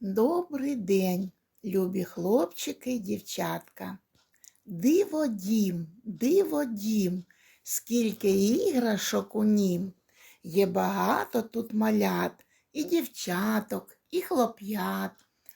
Добрий день, любі хлопчики й дівчатка. Диво дім, диво дім, скільки іграшок у нім. Є багато тут малят, і дівчаток, і хлоп'ят.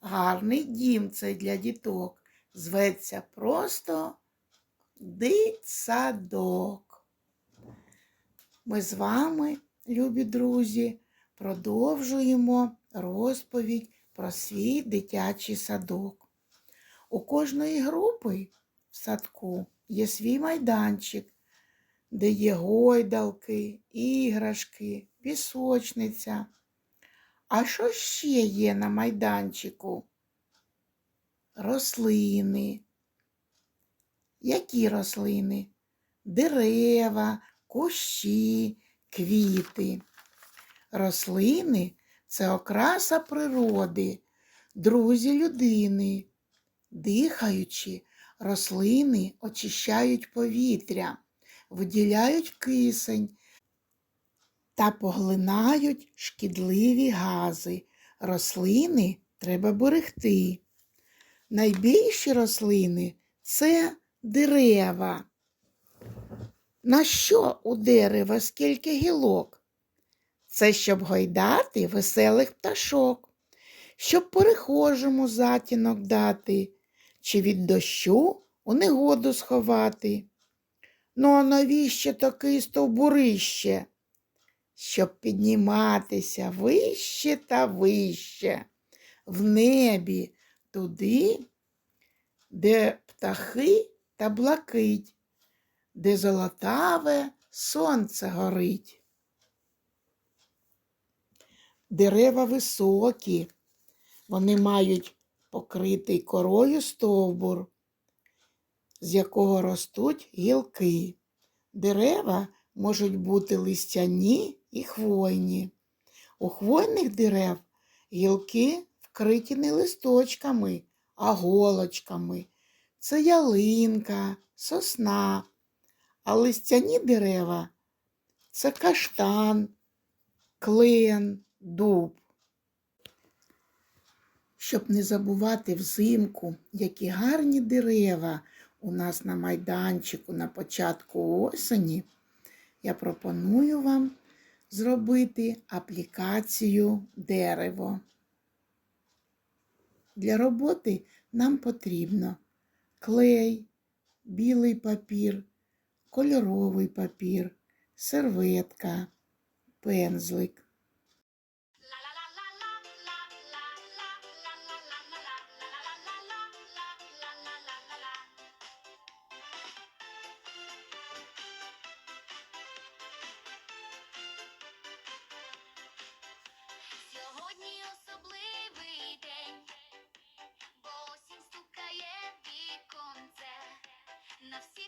Гарний дім цей для діток. Зветься просто дитсадок. Ми з вами, любі друзі, продовжуємо розповідь про свій дитячий садок. У кожної групи в садку є свій майданчик, де є гойдалки, іграшки, пісочниця. А що ще є на майданчику? Рослини. Які рослини? Дерева, кущі, квіти. Рослини це окраса природи, друзі людини. Дихаючи, рослини очищають повітря, виділяють кисень та поглинають шкідливі гази. Рослини треба берегти. Найбільші рослини це дерева. На що у дерева скільки гілок? Це щоб гойдати веселих пташок, щоб перехожому затінок дати, чи від дощу у негоду сховати. Ну, а навіщо такий стовбурище? Щоб підніматися вище та вище, в небі туди, де птахи та блакить, де золотаве сонце горить. Дерева високі, вони мають покритий корою стовбур, з якого ростуть гілки. Дерева можуть бути листяні і хвойні. У хвойних дерев гілки вкриті не листочками, а голочками. Це ялинка, сосна, а листяні дерева це каштан, клен, дуб. Щоб не забувати взимку, які гарні дерева у нас на майданчику на початку осені, я пропоную вам зробити аплікацію дерево. Для роботи нам потрібно клей, білий папір, кольоровий папір, серветка, пензлик. Особливий день, бо осінь стукає віконце, на всіх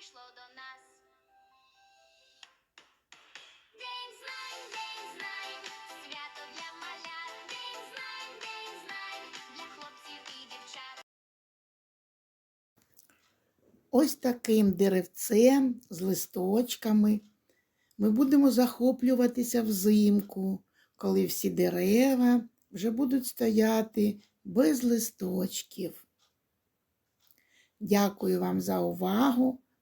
прийшло до нас. День знань, день знань, свято для малят, день знань, день знань для хлопців і дівчат. Ось таким деревцем з листочками ми будемо захоплюватися взимку, коли всі дерева вже будуть стояти без листочків. Дякую вам за увагу!